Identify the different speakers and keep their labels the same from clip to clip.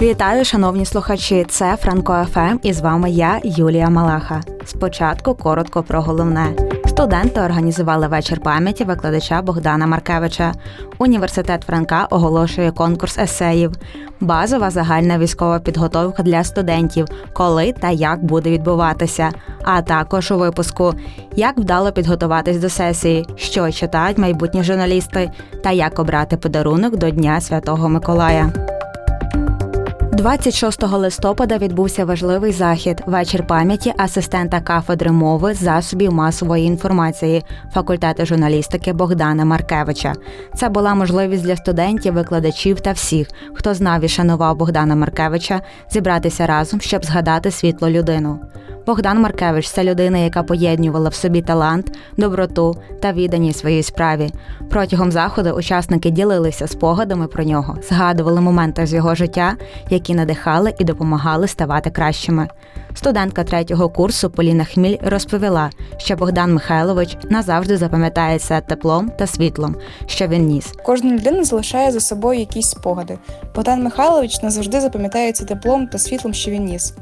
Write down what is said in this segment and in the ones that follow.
Speaker 1: Вітаю, шановні слухачі. Це Франко ФМ і з вами я, Юлія Малаха. Спочатку коротко про головне. Студенти організували вечір пам'яті викладача Богдана Маркевича. Університет Франка оголошує конкурс есеїв. Базова загальна військова підготовка для студентів, коли та як буде відбуватися. А також у випуску як вдало підготуватись до сесії, що читають майбутні журналісти, та як обрати подарунок до Дня Святого Миколая. 26 листопада відбувся важливий захід вечір пам'яті асистента кафедри мови засобів масової інформації факультету журналістики Богдана Маркевича. Це була можливість для студентів, викладачів та всіх, хто знав і шанував Богдана Маркевича, зібратися разом, щоб згадати світлу людину. Богдан Маркевич це людина, яка поєднувала в собі талант, доброту та відданість своїй справі. Протягом заходу учасники ділилися спогадами про нього, згадували моменти з його життя, які надихали і допомагали ставати кращими. Студентка третього курсу Поліна Хміль розповіла, що Богдан Михайлович назавжди запам'ятається теплом та світлом, що він ніс.
Speaker 2: Кожна людина залишає за собою якісь спогади. Богдан Михайлович назавжди запам'ятається теплом та світлом, що він ніс.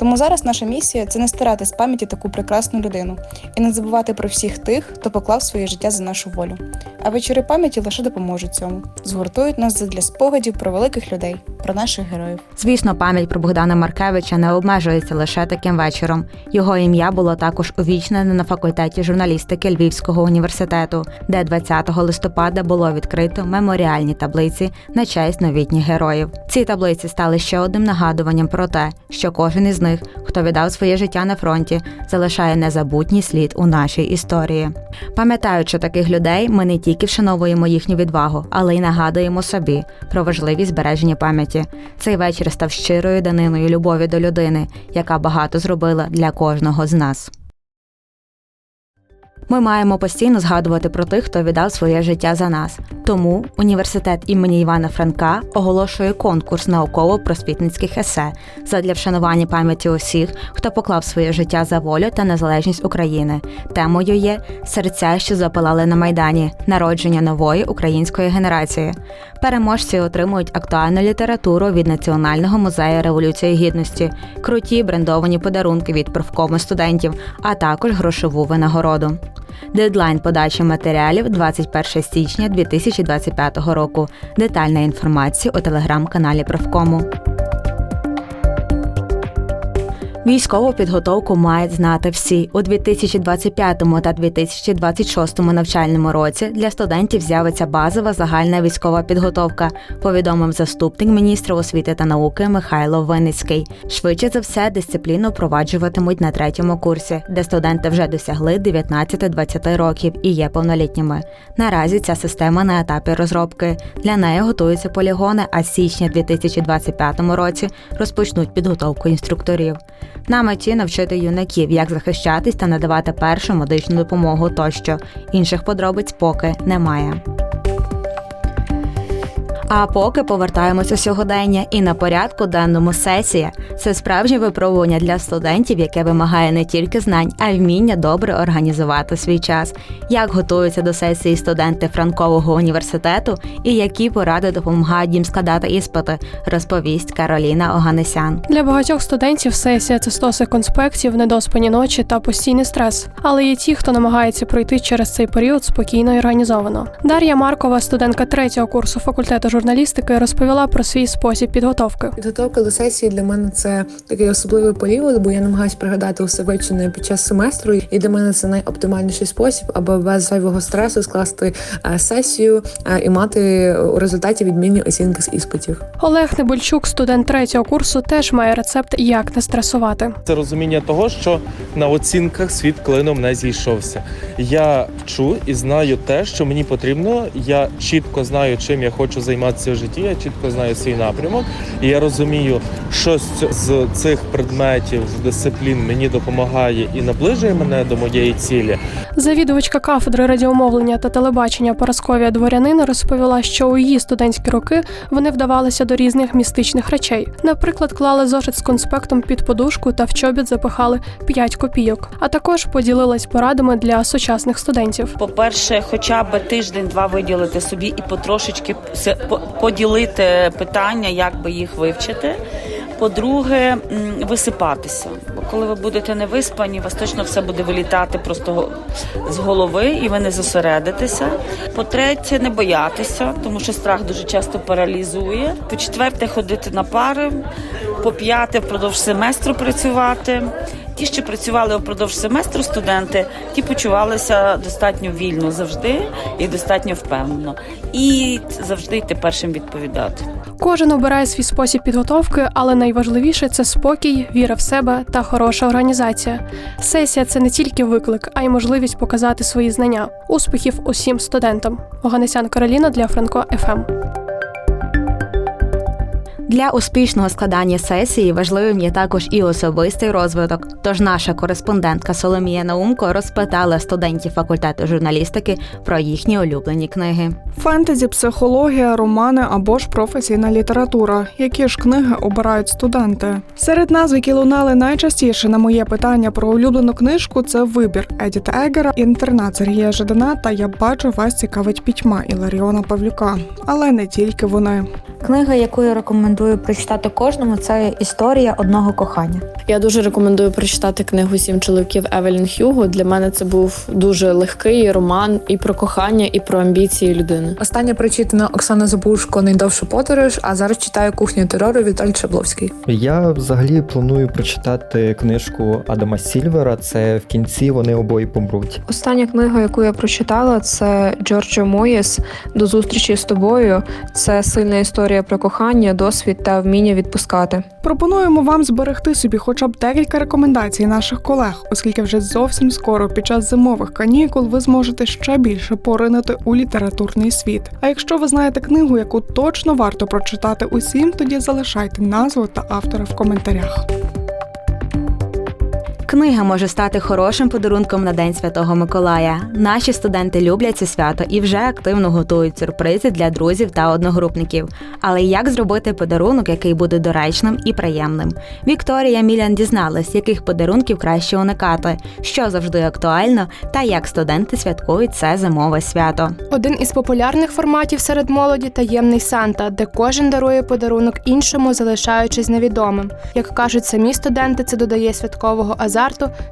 Speaker 2: Тому зараз наша місія це не стирати з пам'яті таку прекрасну людину і не забувати про всіх тих, хто поклав своє життя за нашу волю. А вечори пам'яті лише допоможуть цьому, згуртують нас для спогадів про великих людей, про наших героїв.
Speaker 1: Звісно, пам'ять про Богдана Маркевича не обмежується лише таким вечором. Його ім'я було також увічнене на факультеті журналістики Львівського університету, де 20 листопада було відкрито меморіальні таблиці на честь новітніх героїв. Ці таблиці стали ще одним нагадуванням про те, що кожен із них, хто віддав своє життя на фронті, залишає незабутній слід у нашій історії. Пам'ятаючи таких людей, ми не тільки вшановуємо їхню відвагу, але й нагадуємо собі про важливість збереження пам'яті. Цей вечір став щирою даниною любові до людини, яка багато зробила для кожного з нас. Ми маємо постійно згадувати про тих, хто віддав своє життя за нас. Тому університет імені Івана Франка оголошує конкурс науково-просвітницьких есе задля вшанування пам'яті усіх, хто поклав своє життя за волю та незалежність України. Темою є серця, що запалали на майдані, народження нової української генерації. Переможці отримують актуальну літературу від Національного музею революції гідності, круті брендовані подарунки від профкому студентів, а також грошову винагороду. Дедлайн подачі матеріалів 21 січня 2025 року. Детальна інформація у телеграм-каналі Профкому. Військову підготовку мають знати всі у 2025 та 2026 навчальному році. Для студентів з'явиться базова загальна військова підготовка. Повідомив заступник міністра освіти та науки Михайло Винницький. Швидше за все, дисципліну впроваджуватимуть на третьому курсі, де студенти вже досягли 19-20 років і є повнолітніми. Наразі ця система на етапі розробки. Для неї готуються полігони, а з січня 2025 році розпочнуть підготовку інструкторів. На меті навчити юнаків, як захищатись та надавати першу медичну допомогу тощо. Інших подробиць поки немає. А поки повертаємось у сьогодення, і на порядку денному сесія це справжнє випробування для студентів, яке вимагає не тільки знань, а й вміння добре організувати свій час. Як готуються до сесії студенти Франкового університету і які поради допомагають їм складати іспити, розповість Кароліна Оганесян.
Speaker 3: Для багатьох студентів сесія це стоси конспектів, недоспані ночі та постійний стрес. Але є ті, хто намагається пройти через цей період спокійно і організовано. Дар'я Маркова, студентка третього курсу факультету журналістики, розповіла про свій спосіб підготовки.
Speaker 4: Підготовка до сесії для мене це такий особливий період, бо я намагаюся пригадати усе вивчене під час семестру, і для мене це найоптимальніший спосіб, аби без зайвого стресу скласти е, сесію е, і мати у результаті відмінні оцінки з іспитів.
Speaker 3: Олег Небольчук, студент третього курсу, теж має рецепт, як не стресувати.
Speaker 5: Це розуміння того, що на оцінках світ клином не зійшовся. Я вчу і знаю те, що мені потрібно. Я чітко знаю, чим я хочу займатися в житті. Я чітко знаю свій напрямок, і я розумію, що з цих предметів з дисциплін мені допомагає і наближує мене до моєї цілі.
Speaker 3: Завідувачка кафедри радіомовлення та телебачення Парасковія Дворянина розповіла, що у її студентські роки вони вдавалися до різних містичних речей. Наприклад, клали зошит з конспектом під подушку та в чобіт запихали 5 копійок. А також поділилась порадами для сучасних студентів.
Speaker 6: По-перше, хоча б тиждень-два виділити собі і потрошечки се- по- поділити питання, як би їх вивчити. По-друге, висипатися. Бо коли ви будете не виспані, вас точно все буде вилітати просто з голови, і ви не зосередитеся. По-третє, не боятися, тому що страх дуже часто паралізує. По-четверте, ходити на пари. По п'яте, впродовж семестру працювати. Ті, що працювали впродовж семестру студенти, ті почувалися достатньо вільно завжди і достатньо впевнено. І завжди йти першим відповідати.
Speaker 3: Кожен обирає свій спосіб підготовки, але найважливіше це спокій, віра в себе та хороша організація. Сесія це не тільки виклик, а й можливість показати свої знання. Успіхів усім студентам. Оганесян Кароліна для Франко. ФМ.
Speaker 1: Для успішного складання сесії важливим є також і особистий розвиток. Тож наша кореспондентка Соломія Наумко розпитала студентів факультету журналістики про їхні улюблені книги.
Speaker 7: Фентезі, психологія, романи або ж професійна література. Які ж книги обирають студенти? Серед назв, які лунали найчастіше на моє питання про улюблену книжку, це вибір Едіта Егера, інтернат Сергія Жадана та Я бачу вас цікавить пітьма Іларіона Павлюка. Але не тільки вони.
Speaker 8: Книга, яку я рекомендую прочитати кожному, це історія одного кохання.
Speaker 9: Я дуже рекомендую прочитати книгу Сім чоловіків Евелін Х'юго. Для мене це був дуже легкий роман і про кохання, і про амбіції людини.
Speaker 4: Останнє прочитана Оксана Забушко найдовшу подорож, а зараз читаю кухню терору Віталь Чабловський.
Speaker 10: Я взагалі планую прочитати книжку Адама Сільвера. Це в кінці вони обоє помруть.
Speaker 11: Остання книга, яку я прочитала, це Джорджо Моєс До зустрічі з тобою. Це сильна історія про кохання, досвід та вміння відпускати.
Speaker 7: Пропонуємо вам зберегти собі хоча б декілька рекомендацій наших колег, оскільки вже зовсім скоро під час зимових канікул ви зможете ще більше поринути у літературний світ. А якщо ви знаєте книгу, яку точно варто прочитати усім, тоді залишайте назву та автора в коментарях.
Speaker 1: Книга може стати хорошим подарунком на День Святого Миколая. Наші студенти люблять це свято і вже активно готують сюрпризи для друзів та одногрупників. Але як зробити подарунок, який буде доречним і приємним? Вікторія Мілян дізналась, яких подарунків краще уникати, що завжди актуально, та як студенти святкують це зимове свято.
Speaker 3: Один із популярних форматів серед молоді таємний Санта, де кожен дарує подарунок іншому, залишаючись невідомим. Як кажуть самі студенти, це додає святкового азарту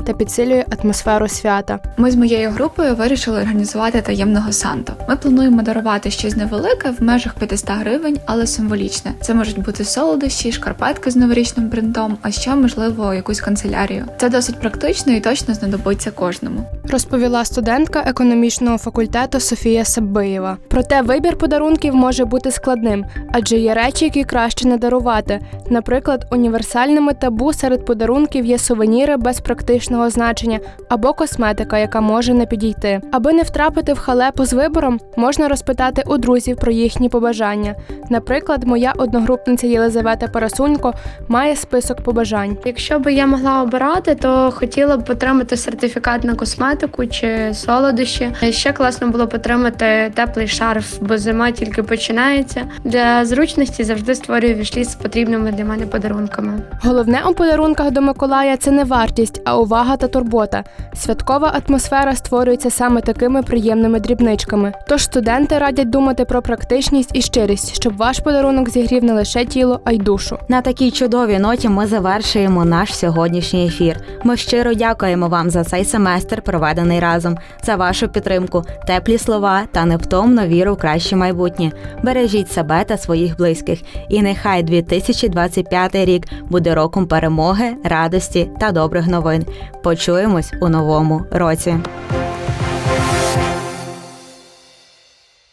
Speaker 3: та підсилює атмосферу свята.
Speaker 12: Ми з моєю групою вирішили організувати таємного Санту. Ми плануємо дарувати щось невелике в межах 500 гривень, але символічне. Це можуть бути солодощі, шкарпетки з новорічним принтом, а ще можливо якусь канцелярію. Це досить практично і точно знадобиться кожному.
Speaker 3: Розповіла студентка економічного факультету Софія Сабиєва. Проте вибір подарунків може бути складним, адже є речі, які краще не дарувати. Наприклад, універсальними табу серед подарунків є сувеніри без практичного значення або косметика, яка може не підійти. Аби не втрапити в халепу з вибором, можна розпитати у друзів про їхні побажання. Наприклад, моя одногрупниця Єлизавета Парасунько має список побажань.
Speaker 13: Якщо б я могла обирати, то хотіла б отримати сертифікат на косметику чи солодощі. Ще класно було б отримати теплий шарф, бо зима тільки починається. Для зручності завжди створюю вішліст з потрібними для мене подарунками.
Speaker 3: Головне у подарунках до Миколая це не вартість, а увага та турбота. Святкова атмосфера створюється саме такими приємними дрібничками. Тож студенти радять думати про практичність і щирість, щоб ваш подарунок зігрів не лише тіло, а й душу.
Speaker 1: На такій чудовій ноті ми завершуємо наш сьогоднішній ефір. Ми щиро дякуємо вам за цей семестр, проведений разом, за вашу підтримку, теплі слова та невтомну віру в краще майбутнє. Бережіть себе та своїх близьких. І нехай 2025 рік буде роком перемоги, радості та добрих новин. Почуємось у новому році.